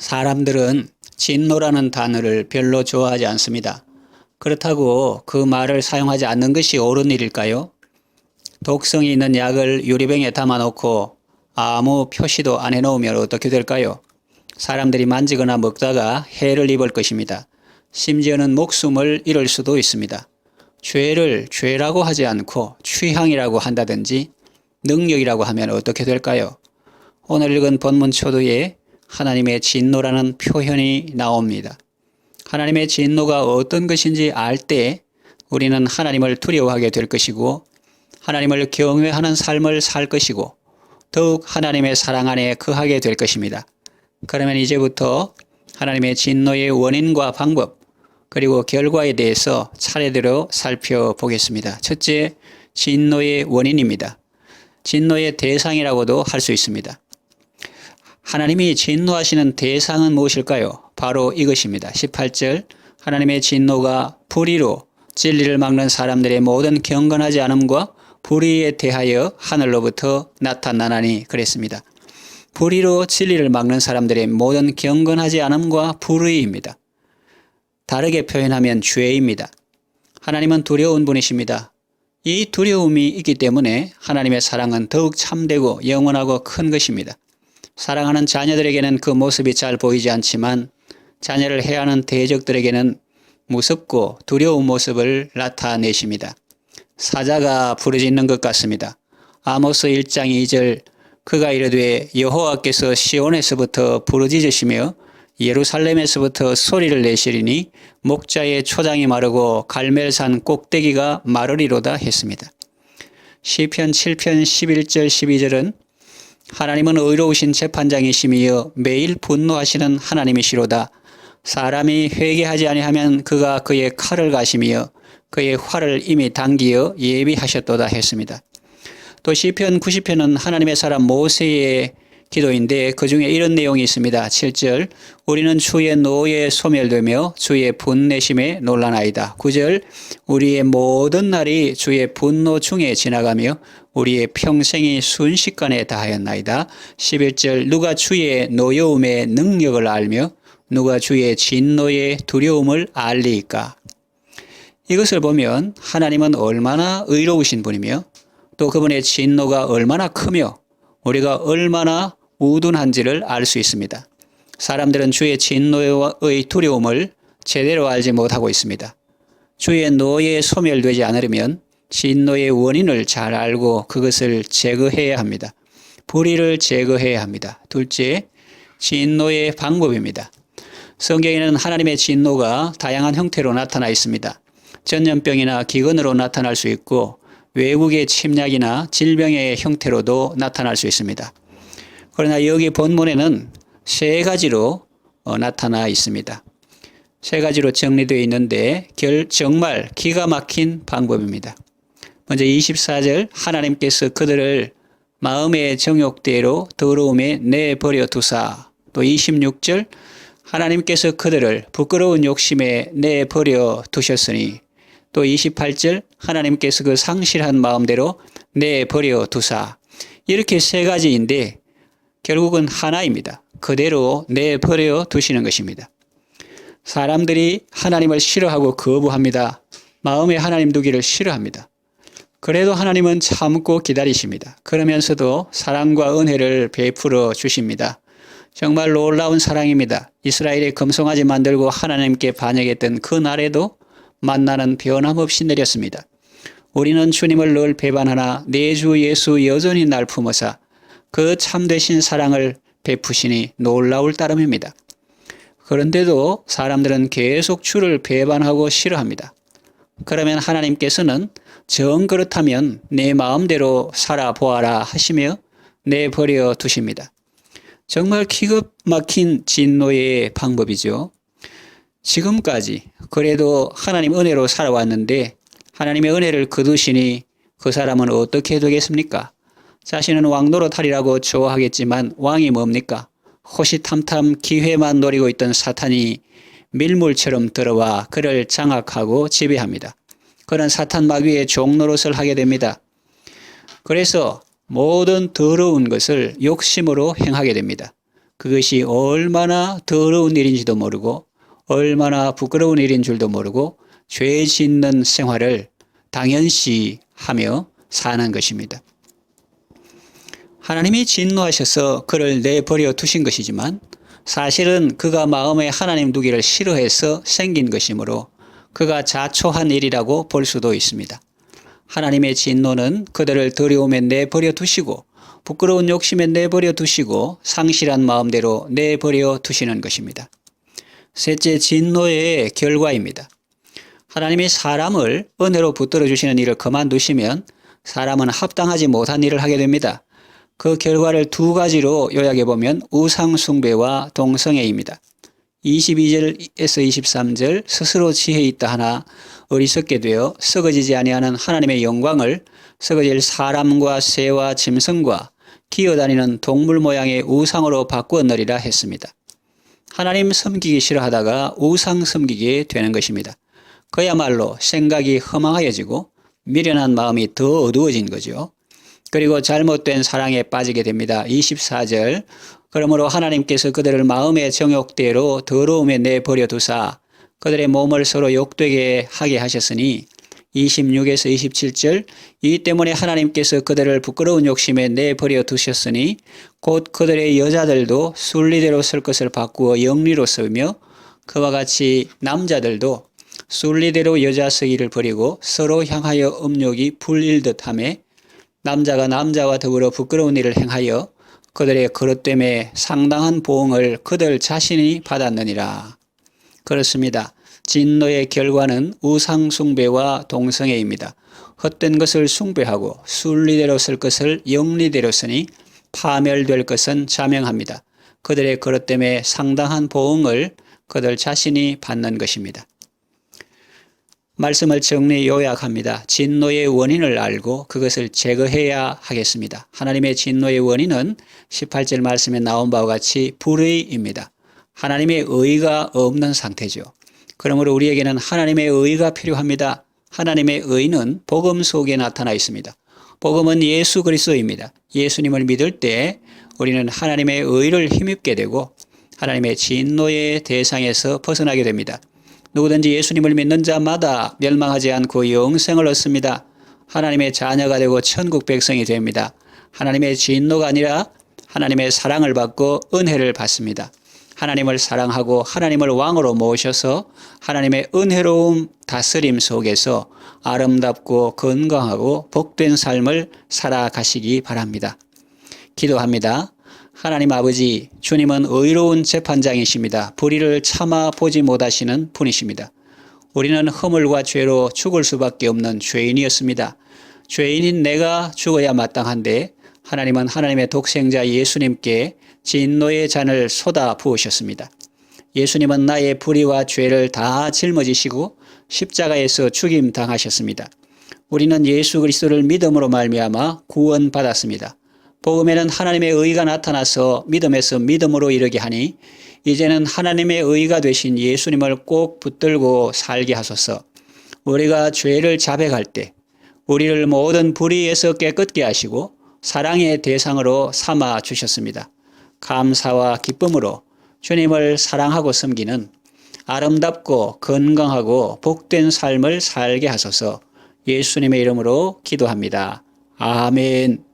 사람들은 진노라는 단어를 별로 좋아하지 않습니다. 그렇다고 그 말을 사용하지 않는 것이 옳은 일일까요? 독성이 있는 약을 유리병에 담아놓고 아무 표시도 안 해놓으면 어떻게 될까요? 사람들이 만지거나 먹다가 해를 입을 것입니다. 심지어는 목숨을 잃을 수도 있습니다. 죄를 죄라고 하지 않고 취향이라고 한다든지 능력이라고 하면 어떻게 될까요? 오늘 읽은 본문 초도에 하나님의 진노라는 표현이 나옵니다. 하나님의 진노가 어떤 것인지 알 때 우리는 하나님을 두려워하게 될 것이고 하나님을 경외하는 삶을 살 것이고 더욱 하나님의 사랑 안에 거하게 될 것입니다. 그러면 이제부터 하나님의 진노의 원인과 방법 그리고 결과에 대해서 차례대로 살펴보겠습니다. 첫째, 진노의 원인입니다. 진노의 대상이라고도 할 수 있습니다. 하나님이 진노하시는 대상은 무엇일까요? 바로 이것입니다. 18절 하나님의 진노가 불의로 진리를 막는 사람들의 모든 경건하지 않음과 불의에 대하여 하늘로부터 나타나나니 그랬습니다. 불의로 진리를 막는 사람들의 모든 경건하지 않음과 불의입니다. 다르게 표현하면 죄입니다. 하나님은 두려운 분이십니다. 이 두려움이 있기 때문에 하나님의 사랑은 더욱 참되고 영원하고 큰 것입니다. 사랑하는 자녀들에게는 그 모습이 잘 보이지 않지만 자녀를 해하는 대적들에게는 무섭고 두려운 모습을 나타내십니다. 사자가 부르짖는 것 같습니다. 아모스 1장 2절 그가 이르되 여호와께서 시온에서부터 부르짖으시며 예루살렘에서부터 소리를 내시리니 목자의 초장이 마르고 갈멜산 꼭대기가 마르리로다 했습니다. 시편 7편 11절 12절은 하나님은 의로우신 재판장이시며 매일 분노하시는 하나님이시로다. 사람이 회개하지 아니하면 그가 그의 칼을 가시며 그의 활을 이미 당기어 예비하셨도다 했습니다. 또 시편 90편은 하나님의 사람 모세의 기도인데 그 중에 이런 내용이 있습니다. 7절 우리는 주의 노에 소멸되며 주의 분내심에 놀라나이다. 9절 우리의 모든 날이 주의 분노 중에 지나가며 우리의 평생이 순식간에 다하였나이다. 11절 누가 주의 노여움의 능력을 알며 누가 주의 진노의 두려움을 알리까. 이것을 보면 하나님은 얼마나 의로우신 분이며 또 그분의 진노가 얼마나 크며 우리가 얼마나 우둔한지를 알 수 있습니다. 사람들은 주의 진노의 두려움을 제대로 알지 못하고 있습니다. 주의 노에 소멸되지 않으려면 진노의 원인을 잘 알고 그것을 제거해야 합니다. 불의를 제거해야 합니다. 둘째, 진노의 방법입니다. 성경에는 하나님의 진노가 다양한 형태로 나타나 있습니다. 전염병이나 기근으로 나타날 수 있고 외국의 침략이나 질병의 형태로도 나타날 수 있습니다. 그러나 여기 본문에는 세 가지로 어, 나타나 있습니다. 세 가지로 정리되어 있는데 결, 정말 기가 막힌 방법입니다. 먼저 24절 하나님께서 그들을 마음의 정욕대로 더러움에 내버려 두사 또 26절 하나님께서 그들을 부끄러운 욕심에 내버려 두셨으니 또 28절 하나님께서 그 상실한 마음대로 내버려 두사 이렇게 세 가지인데 결국은 하나입니다. 그대로 내버려 두시는 것입니다. 사람들이 하나님을 싫어하고 거부합니다. 마음에 하나님 두기를 싫어합니다. 그래도 하나님은 참고 기다리십니다. 그러면서도 사랑과 은혜를 베풀어 주십니다. 정말 놀라운 사랑입니다. 이스라엘이 금송아지 만들고 하나님께 반역했던 그 날에도 만나는 변함없이 내렸습니다. 우리는 주님을 늘 배반하나 내 주 예수 여전히 날 품어사 그 참되신 사랑을 베푸시니 놀라울 따름입니다. 그런데도 사람들은 계속 주를 배반하고 싫어합니다. 그러면 하나님께서는 정 그렇다면 내 마음대로 살아보아라 하시며 내버려 두십니다. 정말 기가 막힌 진노의 방법이죠. 지금까지 그래도 하나님 은혜로 살아왔는데 하나님의 은혜를 거두시니 그 사람은 어떻게 되겠습니까? 자신은 왕노릇하리라고 좋아하겠지만 왕이 뭡니까? 호시탐탐 기회만 노리고 있던 사탄이 밀물처럼 들어와 그를 장악하고 지배합니다. 그런 사탄 마귀의 종노릇을 하게 됩니다. 그래서 모든 더러운 것을 욕심으로 행하게 됩니다. 그것이 얼마나 더러운 일인지도 모르고 얼마나 부끄러운 일인 줄도 모르고 죄 짓는 생활을 당연시 하며 사는 것입니다. 하나님이 진노하셔서 그를 내버려 두신 것이지만 사실은 그가 마음에 하나님 두기를 싫어해서 생긴 것이므로 그가 자초한 일이라고 볼 수도 있습니다. 하나님의 진노는 그들을 두려움에 내버려 두시고 부끄러운 욕심에 내버려 두시고 상실한 마음대로 내버려 두시는 것입니다. 셋째, 진노의 결과입니다. 하나님이 사람을 은혜로 붙들어 주시는 일을 그만두시면 사람은 합당하지 못한 일을 하게 됩니다. 그 결과를 두 가지로 요약해 보면 우상숭배와 동성애입니다. 22절에서 23절 스스로 지혜 있다 하나 어리석게 되어 썩어지지 아니하는 하나님의 영광을 썩어질 사람과 새와 짐승과 기어다니는 동물 모양의 우상으로 바꾸었느리라 했습니다. 하나님 섬기기 싫어하다가 우상 섬기게 되는 것입니다. 그야말로 생각이 허망하여지고 미련한 마음이 더 어두워진 거죠. 그리고 잘못된 사랑에 빠지게 됩니다. 24절 그러므로 하나님께서 그들을 마음의 정욕대로 더러움에 내버려 두사 그들의 몸을 서로 욕되게 하게 하셨으니 26에서 27절 이 때문에 하나님께서 그들을 부끄러운 욕심에 내버려 두셨으니 곧 그들의 여자들도 순리대로 설 것을 바꾸어 영리로 서며 그와 같이 남자들도 순리대로 여자 서기를 버리고 서로 향하여 음욕이 불릴 듯함에 남자가 남자와 더불어 부끄러운 일을 행하여 그들의 그릇됨에 상당한 보응을 그들 자신이 받았느니라. 그렇습니다. 진노의 결과는 우상숭배와 동성애입니다. 헛된 것을 숭배하고 순리대로 쓸 것을 영리대로 쓰니 파멸될 것은 자명합니다. 그들의 그릇됨에 상당한 보응을 그들 자신이 받는 것입니다. 말씀을 정리 요약합니다. 진노의 원인을 알고 그것을 제거해야 하겠습니다. 하나님의 진노의 원인은 18절 말씀에 나온 바와 같이 불의입니다. 하나님의 의가 없는 상태죠. 그러므로 우리에게는 하나님의 의가 필요합니다. 하나님의 의는 복음 속에 나타나 있습니다. 복음은 예수 그리스도입니다. 예수님을 믿을 때 우리는 하나님의 의를 힘입게 되고 하나님의 진노의 대상에서 벗어나게 됩니다. 누구든지 예수님을 믿는 자마다 멸망하지 않고 영생을 얻습니다. 하나님의 자녀가 되고 천국 백성이 됩니다. 하나님의 진노가 아니라 하나님의 사랑을 받고 은혜를 받습니다. 하나님을 사랑하고 하나님을 왕으로 모셔서 하나님의 은혜로움 다스림 속에서 아름답고 건강하고 복된 삶을 살아가시기 바랍니다. 기도합니다. 하나님 아버지, 주님은 의로운 재판장이십니다. 불의를 참아 보지 못하시는 분이십니다. 우리는 허물과 죄로 죽을 수밖에 없는 죄인이었습니다. 죄인인 내가 죽어야 마땅한데 하나님은 하나님의 독생자 예수님께 진노의 잔을 쏟아 부으셨습니다. 예수님은 나의 불의와 죄를 다 짊어지시고 십자가에서 죽임 당하셨습니다. 우리는 예수 그리스도를 믿음으로 말미암아 구원받았습니다. 복음에는 하나님의 의가 나타나서 믿음에서 믿음으로 이르게 하니 이제는 하나님의 의가 되신 예수님을 꼭 붙들고 살게 하소서. 우리가 죄를 자백할 때 우리를 모든 불의에서 깨끗게 하시고 사랑의 대상으로 삼아 주셨습니다. 감사와 기쁨으로 주님을 사랑하고 섬기는 아름답고 건강하고 복된 삶을 살게 하소서 예수님의 이름으로 기도합니다. 아멘.